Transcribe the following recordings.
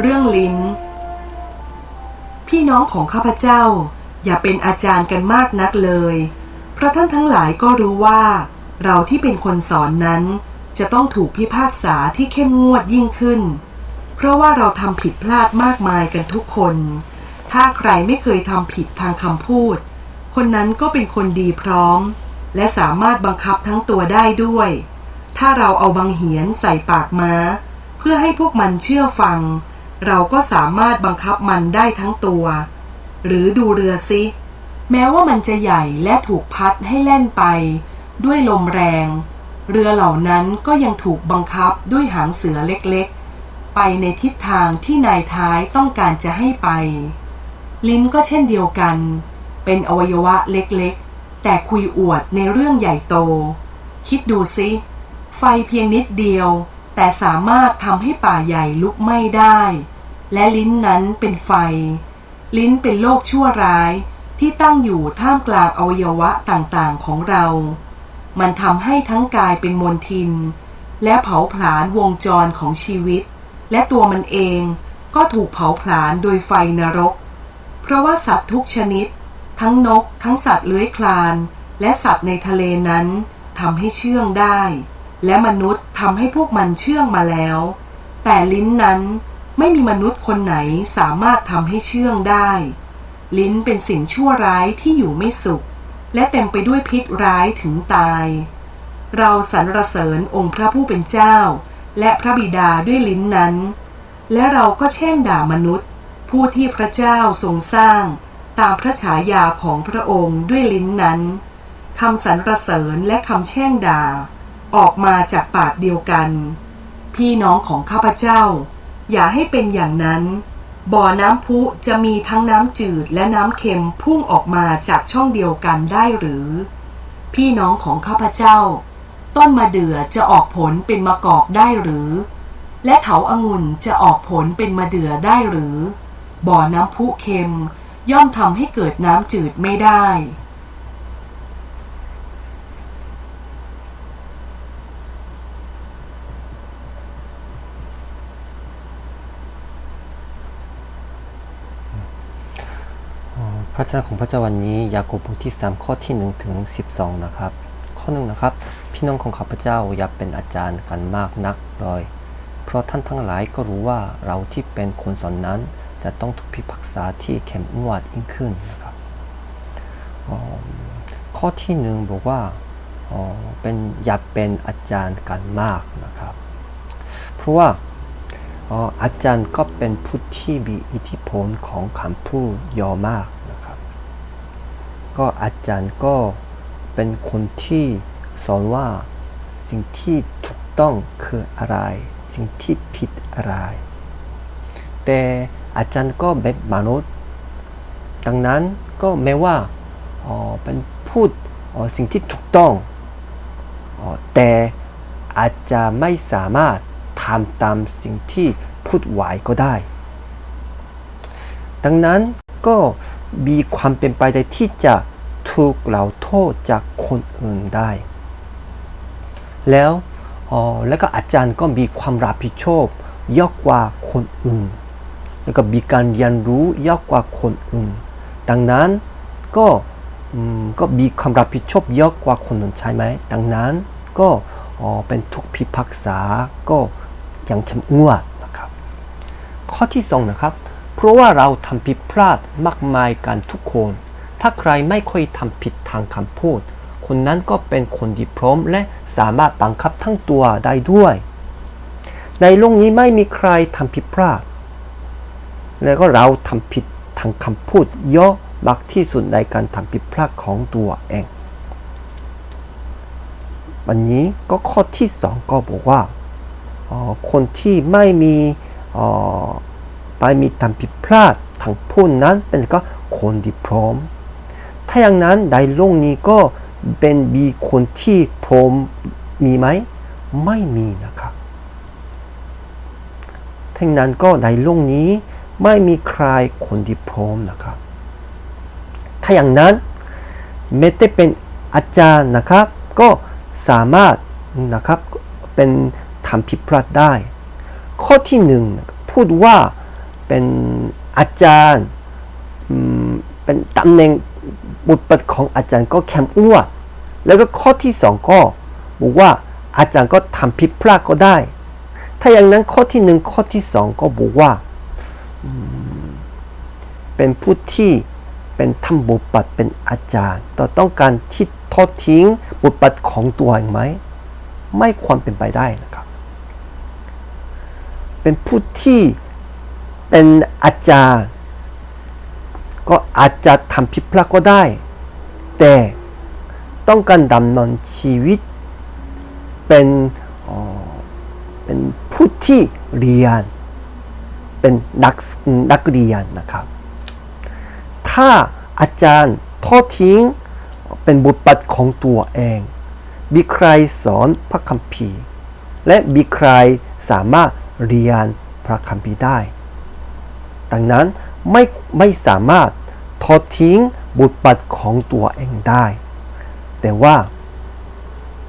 เรื่องลิ้น พี่น้องของข้าพเจ้า อย่าเป็นอาจารย์กันมากนักเลย เพราะท่านทั้งหลายก็รู้ว่า เราที่เป็นคนสอนนั้น จะต้องถูกพิพากษาที่เข้มงวดยิ่งขึ้น เพราะว่าเราทำผิดพลาดมากมายกันทุกคน ถ้าใครไม่เคยทำผิดทางคำพูด คนนั้นก็เป็นคนดีพร้อม และสามารถบังคับทั้งตัวได้ด้วย ถ้าเราเอาบังเหียนใส่ปากม้า เพื่อให้พวกมันเชื่อฟัง เราก็สามารถบังคับมันได้ทั้งตัว หรือดูเรือซิแม้ว่ามันจะใหญ่และถูกพัดให้แล่นไป ด้วยลมแรง เรือเหล่านั้นก็ยังถูกบังคับด้วยหางเสือเล็กๆ ไปในทิศทางที่นายท้ายต้องการจะให้ไป ลิ้นก็เช่นเดียวกัน เป็นอวัยวะเล็กๆ แต่คุยอวดในเรื่องใหญ่โต คิดดูซิไฟเพียงนิดเดียว แต่สามารถทำให้ป่าใหญ่ลุกไหม้ได้ และลิ้นนั้นเป็นไฟ ลิ้นเป็นโลกชั่วร้ายที่ตั้งอยู่ท่ามกลางอวัยวะต่างๆของเรา มันทำให้ทั้งกายเป็นมลทิน และเผาผลาญวงจรของชีวิต และตัวมันเองก็ถูกเผาผลาญโดยไฟนรก เพราะว่าสัตว์ทุกชนิด ทั้งนก ทั้งสัตว์เลื้อยคลาน และสัตว์ในทะเลนั้นทำให้เชื่องได้ และมนุษย์ทำให้พวกมันเชื่องมาแล้ว แต่ลิ้นนั้น ไม่มีมนุษย์คนไหนสามารถทำให้เชื่องได้ ลิ้นเป็นสิ่งชั่วร้ายที่อยู่ไม่สุข และเต็มไปด้วยพิษร้ายถึงตาย เราสรรเสริญองค์พระผู้เป็นเจ้า และพระบิดาด้วยลิ้นนั้น และเราก็แช่งด่ามนุษย์ ผู้ที่พระเจ้าทรงสร้าง ตามพระฉายาของพระองค์ด้วยลิ้นนั้นคำสรรเสริญและคำแช่งด่า ออกมาจากปากเดียวกัน พี่น้องของข้าพเจ้า อย่าให้เป็นอย่างนั้น บ่อน้ำพุจะมีทั้งน้ำจืดและน้ำเค็มพุ่งออกมาจากช่องเดียวกันได้หรือ พี่น้องของข้าพเจ้า ต้นมะเดื่อจะออกผลเป็นมะกอกได้หรือ และเถาอางุ่นจะออกผลเป็นมะเดื่อได้หรือ บ่อน้ำพุเค็มย่อมทำให้เกิดน้ำจืดไม่ได้ พระเจ้าของพระเจ้าวันนี้ยากอบบทที่ 3 ข้อที่1ถึง12 นะครับ ข้อหนึ่งนะครับ พี่น้องของข้าพเจ้าอย่าเป็นอาจารย์กันมากนักเลยเพราะท่านทั้งหลายก็รู้ว่าเราที่เป็นคนสอนนั้น จะต้องถูกพิพากษาที่เข้มงวดยิ่งขึ้นนะครับข้อที่หนึ่งบอกว่าเป็นอย่าเป็นอาจารย์กันมากนะครับ เพราะว่าอาจารย์ก็เป็นผู้ที่มีอิทธิพลของคำพูดเยอะมาก ก็อาจารย์ก็เป็นคนที่สอนว่าสิ่งที่ถูกต้องคืออะไร สิ่งที่ผิดอะไร แต่อาจารย์ก็แบบมนุษย์ ดังนั้นก็แม้ว่าเป็นพูดสิ่งที่ถูกต้องอแต่อาจจะไม่สามารถทำตามสิ่งที่พูดไหวก็ได้ ดังนั้น ก็มีความเป็นไปได้ที่จะถูกเราโทษจากคนอื่นได้ แล้วออแล้วก็อาจารย์ก็มีความรับผิดชอบเยอะกว่าคนอื่น แล้วก็มีการเรียนรู้เยอะกว่าคนอื่น ดังนั้นก็ก็มีความรับผิดชอบเยอะกว่าคนอื่นใช่ไหม ดังนั้นก็เป็นทุกพิพากษาก็อย่างเข้มงวดนะครับ ข้อที่สองนะครับ ราะว่าเราทำผิดพลาดมากมายกันทุกคน ถ้าใครไม่ค่อยทำผิดทางคำพูด คนนั้นก็เป็นคนดีพร้อมและสามารถบังคับทั้งตัวได้ด้วย ในโลกนี้ไม่มีใครทำผิดพลาด แล้วก็เราทำผิดทางคำพูดเยอะมากที่สุดในการทำผิดพลาดของตัวเอง วันนี้ก็ข้อที่สองก็บอกว่าออคนที่ไม่มีออ ไม่มีทำผิดพลาดทางพูดนั้นเป็นก็คนดีพร้อม ถ้าอย่างนั้นในโลกนี้ก็เป็นมีคนที่พร้อมมีไหม ไม่มีนะครับทั้งนั้นก็ในโลกนี้ไม่มีใครคนที่พร้อมนะครับ ถ้าอย่างนั้นแม้แต่เป็นอาจารย์นะครับ ก็สามารถนะครับเป็นทำผิดพลาดได้ ข้อที่หนึ่งพูดว่า เป็นอาจารย์เป็นตำแหน่งบทบาทของอาจารย์ก็เข้มงวดแล้วก็ข้อที่สองก็บอกว่าอาจารย์ก็ทำผิดพลาดก็ได้ ถ้าอย่างนั้นข้อที่หนึ่งข้อที่สองก็บอกว่าเป็นผู้ที่เป็นทำบทบาทเป็นอาจารย์ต่อต้องการที่ทอดทิ้งบทบาทของตัวเองไหมไม่ควรเป็นไปได้นะครับ เป็นผู้ที่ เป็นอาจารย์ ก็อาจจะทำผิดพลาดก็ได้ แต่ต้องการดำเนินชีวิต เป็นเป็นผู้ที่เรียน เป็นนักนักเรียนนะครับ ถ้าอาจารย์ทอดทิ้งเป็นบทบาทของตัวเอง มีใครสอนพระคัมภีร์ และมีใครสามารถเรียนพระคัมภีร์ได้ ดังนั้นไม่ไม่สามารถทอดทิ้งบทบาทของตัวเองได้ แต่ว่า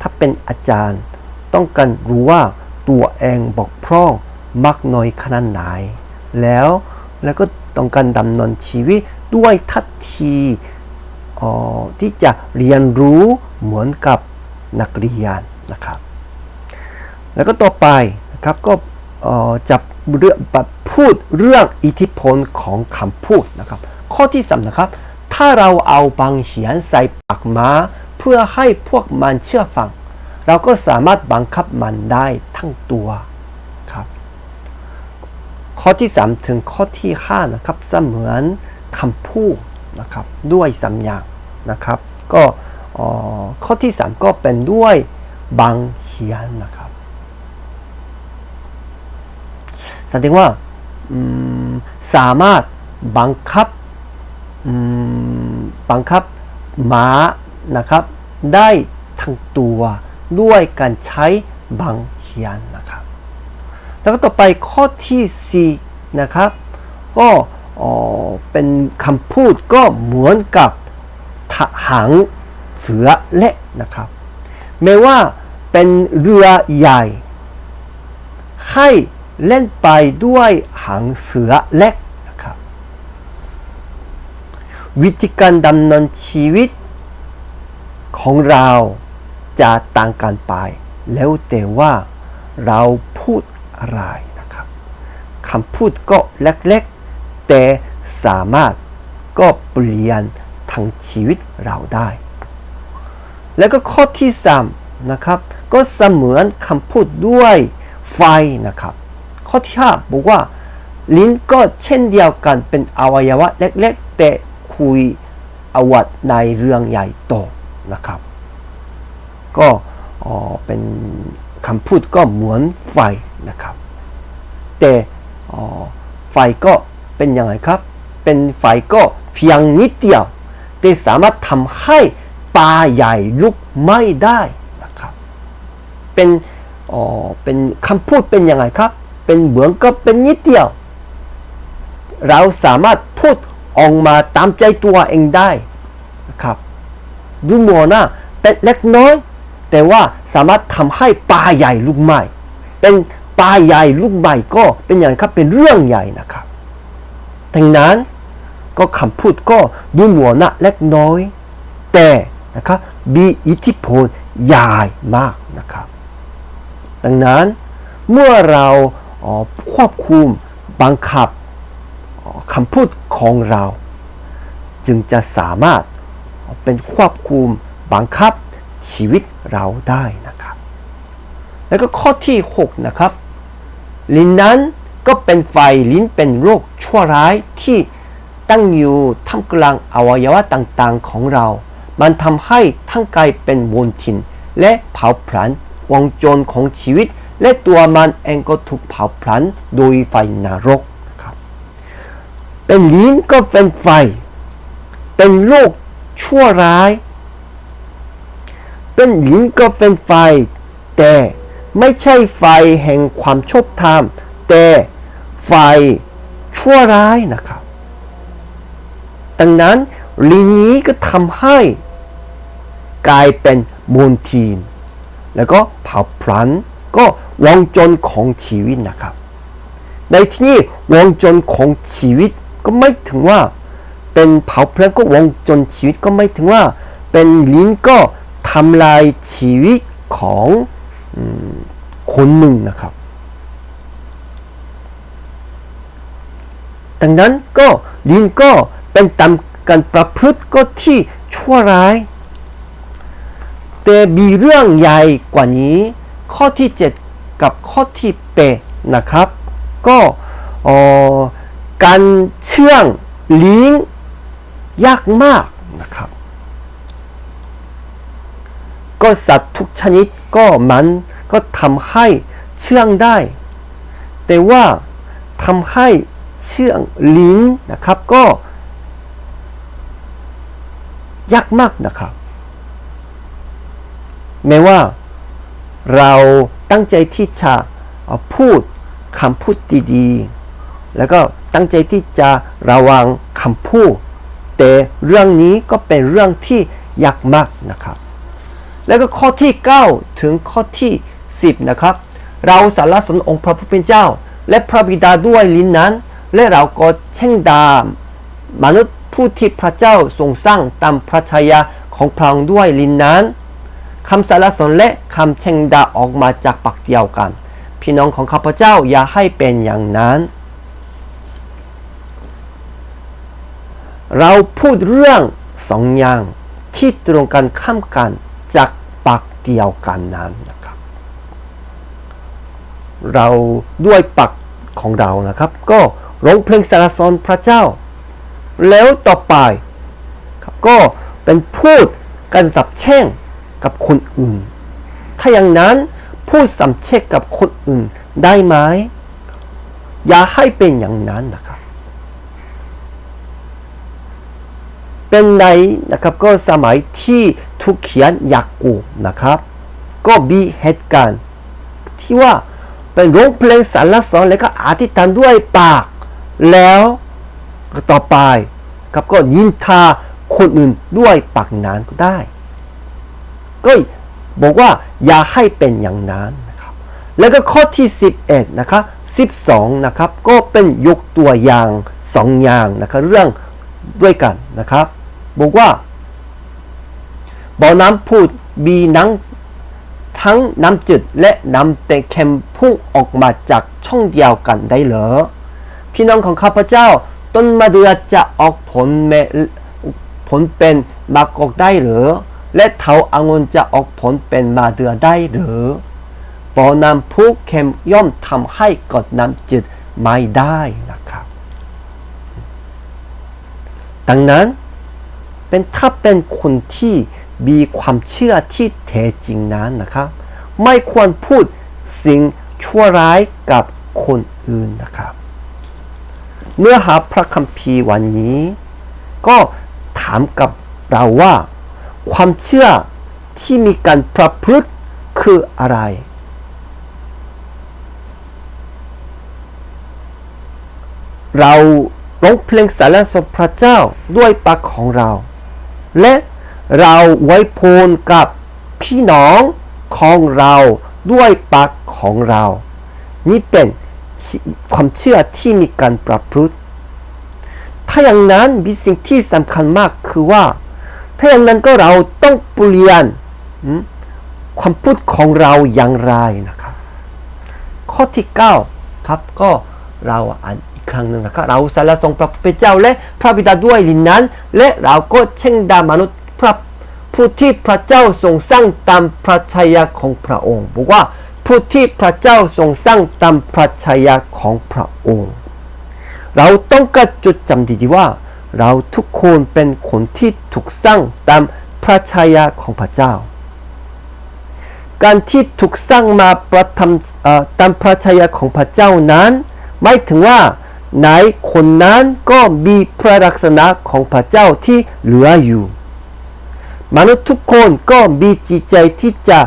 ถ้าเป็นอาจารย์ต้องการรู้ว่าตัวเองบกพร่องมากน้อยขนาดไหน แล้วแล้วก็ต้องการดำเนินชีวิตด้วยทัศทีเอ่อที่จะเรียนรู้เหมือนกับนักเรียนนะครับ แล้วก็ต่อไปนะครับก็ จะเรื่องพูดเรื่องอิทธิพลของคำพูดนะครับ ข้อที่สามนะครับ ถ้าเราเอาบางเหียนใส่ปากม้า เพื่อให้พวกมันเชื่อฟัง เราก็สามารถบังคับมันได้ทั้งตัวครับ ข้อที่ 3 ถึงข้อที่ 5 นะครับ เสมือนคำพูดนะครับ ด้วยสำอย่างนะครับ ก็ข้อที่ 3 ก็เป็นด้วยบางเหียนนะครับ แสดงว่าสามารถบังคับบังคับม้านะครับ ได้ทั้งตัวด้วยการใช้บางเหียนนะครับ แล้วก็ต่อไปข้อที่4นะครับก็เป็นคำพูดก็เหมือนกับทหางเสือเล็กนะครับแม้ว่าเป็นเรือใหญ่ ให้ เล่นไปด้วยหางเสือเล็กนะครับวิธีการดำเนินชีวิตของเราจะต่างกันไป แล้วแต่ว่าเราพูดอะไรนะครับคำพูดก็เล็กๆ แต่สามารถก็เปลี่ยนทั้งชีวิตเราได้ แล้วก็ข้อที่3นะครับก็เสมือนคำพูดด้วยไฟนะครับ ข้อที่ 5 บอกว่าลิ้นก็เช่นเดียวกันเป็นอวัยวะเล็กๆ แต่คุยอวัดในเรื่องใหญ่โตนะครับ ก็เป็นคำพูดก็เหมือนไฟนะครับ แต่ไฟก็เป็นยังไงครับ เป็นไฟก็เพียงนิดเดียว แต่สามารถทำให้ปลาใหญ่ลุกไหม้ได้นะครับ เป็นเป็นคำพูดเป็นยังไงครับ เป็นเหมือนก็เป็นนิดเดียว เราสามารถพูดออกมาตามใจตัวเองได้นะครับดูหมัวนะแต่เล็กน้อย แต่ว่าสามารถทำให้ปลาใหญ่ลูกใหม่เป็นปลาใหญ่ลูกใหม่ก็เป็นอย่างครับเป็นเรื่องใหญ่นะครับดังนั้นก็คำพูดก็ดูหมัวนะเล็กน้อย แต่นะครับมีอิทธิพลใหญ่มากนะครับ ดังนั้นเมื่อเรา ควบคุมบังคับคำพูดของเรา จึงจะสามารถเป็นควบคุมบังคับชีวิตเราได้นะครับ แล้วก็ข้อที่ 6 นะครับ ลิ้นนั้นก็เป็นไฟลิ้นเป็นโรคชั่วร้ายที่ตั้งอยู่ท่ามกลางอวัยวะต่างๆของเรา มันทำให้ทั้งกายเป็นมลทิน และเผาผลาญวงจรของชีวิต และตัวมันเองก็ถูกเผาผลาญโดยไฟนรกนะครับ เป็นลิ้นก็เป็นไฟ เป็นโรคชั่วร้าย เป็นลิ้นก็เป็นไฟ แต่ไม่ใช่ไฟแห่งความชอบธรรม แต่ไฟชั่วร้ายนะครับ ดังนั้นลิ้นนี้ก็ทำให้กลายเป็นมลทินแล้วก็เผาผลาญก็ วงจรของชีวิตนะครับ ในที่นี้วงจรของชีวิตก็ไม่ถึงว่าเป็นเผาเพลิงก็วงจรชีวิตก็ไม่ถึงว่า เป็นลิ้นก็ทำลายชีวิตของอคนหนึ่งนะครับ ดังนั้นก็ลิ้นก็เป็นตามการประพฤติก็ที่ชั่วร้าย แต่มีเรื่องใหญ่กว่านี้ ข้อที่ 7 กับข้อที่8นะครับ ก็การเชื่องลิ้นยากมากนะครับ ก็สัตว์ทุกชนิดก็มันก็ทำให้เชื่องได้ แต่ว่าทำให้เชื่องลิ้นนะครับก็ยากมากนะครับแม้ว่าเรา ตั้งใจที่จะพูดคำพูดดีๆ แล้วก็ตั้งใจที่จะระวังคำพูด แต่เรื่องนี้ก็เป็นเรื่องที่ยากมากนะครับ แล้วก็ข้อที่ 9 ถึงข้อที่ 10 นะครับ เราสารสนองค์พระผู้เป็นเจ้า และพระบิดาด้วยลิ้นนั้น และเราก็เช่งดาม มนุษย์ผู้ที่พระเจ้าทรงสร้างตามพระทัยของพระองค์ด้วยลิ้นนั้น คำสารสนและคำเช่งดาออกมาจากปากเดียวกัน พี่น้องของข้าพเจ้าอย่าให้เป็นอย่างนั้น เราพูดเรื่องสองอย่างที่ตรงกันข้ามกันจากปากเดียวกันนั้นนะครับ เราด้วยปากของเรานะครับ ก็ร้องเพลงสรรสริญพระเจ้า แล้วต่อไปครับก็เป็นพูดกันสับแช่ง กับคนอื่น ถ้าอย่างนั้นพูดสับแช่งกับคนอื่นได้ไหมอย่าให้เป็นอย่างนั้นนะครับเป็นในนะครับก็สมัยที่ทุกเขียนยากูนะครับ ก็มีเหตุการณ์ที่ว่าเป็นร้องเพลงสรรเสริญแล้วก็อธิษฐานด้วยปาก แล้วต่อไปครับก็ยินทาคนอื่นด้วยปากนั้นก็ได้ ก็บอกว่าอย่าให้เป็นอย่างนั้นนะครับ แล้วก็ข้อที่ 11นะครับ12นะครับก็เป็นยกตัวอย่างสองอย่างนะครับเรื่องด้วยกันนะครับ บอกว่าบ่อน้ำพูดมีนังทั้งน้ำจืดและน้ำเค็มพุ่งออกมาจากช่องเดียวกันได้เหรอพี่น้องของข้าพเจ้า ต้นมะเดื่อจะออกผลเมผลเป็นมะกอกได้หรือ และเถาอางุ่นจะออกผลเป็นมะเดือได้หรือบ่อน้ำพุเค็มย่อมทำให้กดน้ำจืดไม่ได้นะครับ ดังนั้นเป็นถ้าเป็นคนที่มีความเชื่อที่แท้จริงนั้นนะครับ ไม่ควรพูดสิ่งชั่วร้ายกับคนอื่นนะครับ เนื้อหาพระคัมภีร์วันนี้ ก็ถามกับเราว่า ความเชื่อที่มีการประพฤติคืออะไร เราร้องเพลงสรรเสริญพระเจ้าด้วยปากของเรา และเราไว้พรกับพี่น้องของเราด้วยปากของเรา นี่เป็นความเชื่อที่มีการประพฤติ ถ้าอย่างนั้นมีสิ่งที่สำคัญมากคือว่า ถ้าอย่างนั้นก็เราต้องเปลี่ยนความพูดของเราอย่างไรนะครับ ข้อที่ 9 ครับก็เราอ่านอีกครั้งหนึ่งนะครับ เราสรรเสริญพระผู้เป็นเจ้าและพระบิดาด้วยลินนั้น และเราก็เช่งดามนุษย์พระผู้ที่พระเจ้าทรงสร้างตามพระชัยของพระองค์บอกว่าผู้ที่พระเจ้าทรงสร้างตามพระชัยของพระองค์ เราต้องกระจุดจำดีๆว่า เราทุกคนเป็นคนที่ถูกสร้างตามพระชัยาของพระเจ้า การที่ถูกสร้างมาประทำตามพระชัยาของพระเจ้านั้นหมายถึงว่าในคนนั้นก็มีพระลักษณะของพระเจ้าที่เหลืออยู่ มนุษย์ทุกคนก็มีจิตใจที่จะ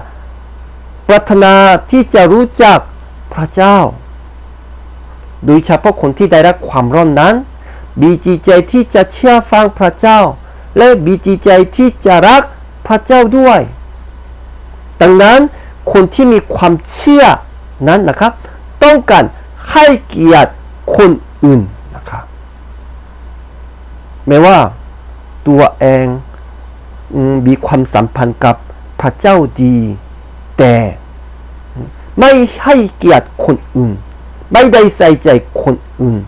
ปรารถนาที่จะรู้จักพระเจ้า โดยเฉพาะคนที่ได้รับความร้อนนั้น มีจิตใจที่จะเชื่อฟังพระเจ้า และมีจิตใจที่จะรักพระเจ้าด้วย ดังนั้นคนที่มีความเชื่อนั้นนะครับ ต้องการให้เกียรติคนอื่นนะครับไม่ว่าตัวเองมีความสัมพันธ์กับพระเจ้าดี แต่ไม่ให้เกียรติคนอื่น ไม่ได้ใส่ใจคนอื่น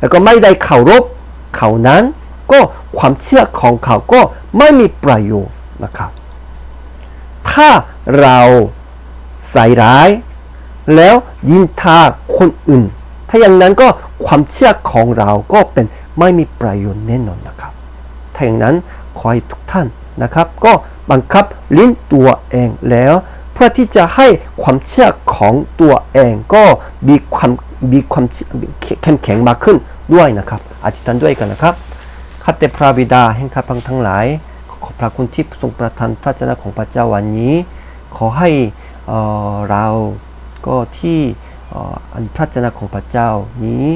แล้วก็ไม่ได้เคารพเขานั้น ก็ความเชื่อของเขาก็ไม่มีประโยชน์นะครับ ถ้าเราใส่ร้าย แล้วยินทาคนอื่น ถ้าอย่างนั้นก็ความเชื่อของเราก็เป็นไม่มีประโยชน์แน่นอนนะครับ ถ้าอย่างนั้นขอให้ทุกท่านนะครับ ก็บังคับลิ้นตัวเองแล้ว เพื่อที่จะให้ความเชื่อของตัวเองก็มีความ มีความเชื่อเข้มแข็งมากขึ้นด้วยนะครับอธิษฐานด้วยกันนะครับข้าแต่พระบิดาแห่งข้าพังทั้งหลาย ขอพระคุณที่ทรงประทานพระเจ้าของพระเจ้าวันนี้ ขอให้เเราก็ที่อันพระเจ้าของพระเจ้านี้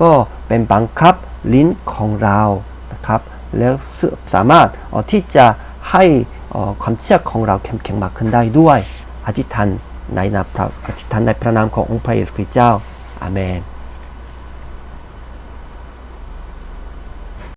ก็เป็นบังคับลิ้นของเรานะครับ แล้วสามารถที่จะให้ความเชื่อของเราเข้มแข็งมากขึ้นได้ด้วยอธิษฐานในนามพระอธิษฐานในพระนามขององค์พระเยซูคริสต์เจ้า อาเมน